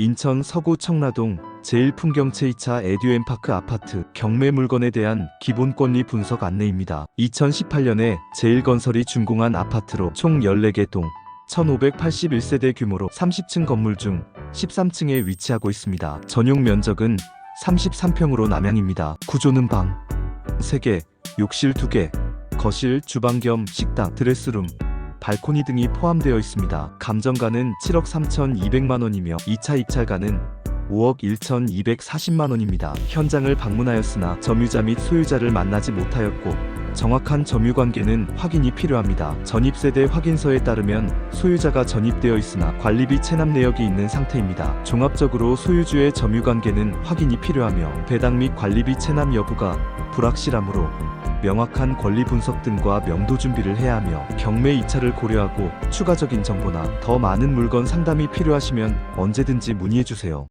인천 서구 청라동 제1풍경채 2차 에듀앤파크 아파트 경매 물건에 대한 기본 권리 분석 안내입니다. 2018년에 제1건설이 준공한 아파트로 총 14개 동 1581세대 규모로 30층 건물 중 13층에 위치하고 있습니다. 전용 면적은 33평으로 남양입니다. 구조는 방 3개, 욕실 2개, 거실, 주방 겸 식당, 드레스룸, 발코니 등이 포함되어 있습니다. 감정가는 7억 3,200만 원이며 2차 입찰가는 5억 1,240만 원입니다. 현장을 방문하였으나 점유자 및 소유자를 만나지 못하였고 정확한 점유 관계는 확인이 필요합니다. 전입세대 확인서에 따르면 소유자가 전입되어 있으나 관리비 체납 내역이 있는 상태입니다. 종합적으로 소유주의 점유 관계는 확인이 필요하며 배당 및 관리비 체납 여부가 불확실하므로 명확한 권리 분석 등과 명도 준비를 해야 하며 경매 입찰을 고려하고 추가적인 정보나 더 많은 물건 상담이 필요하시면 언제든지 문의해 주세요.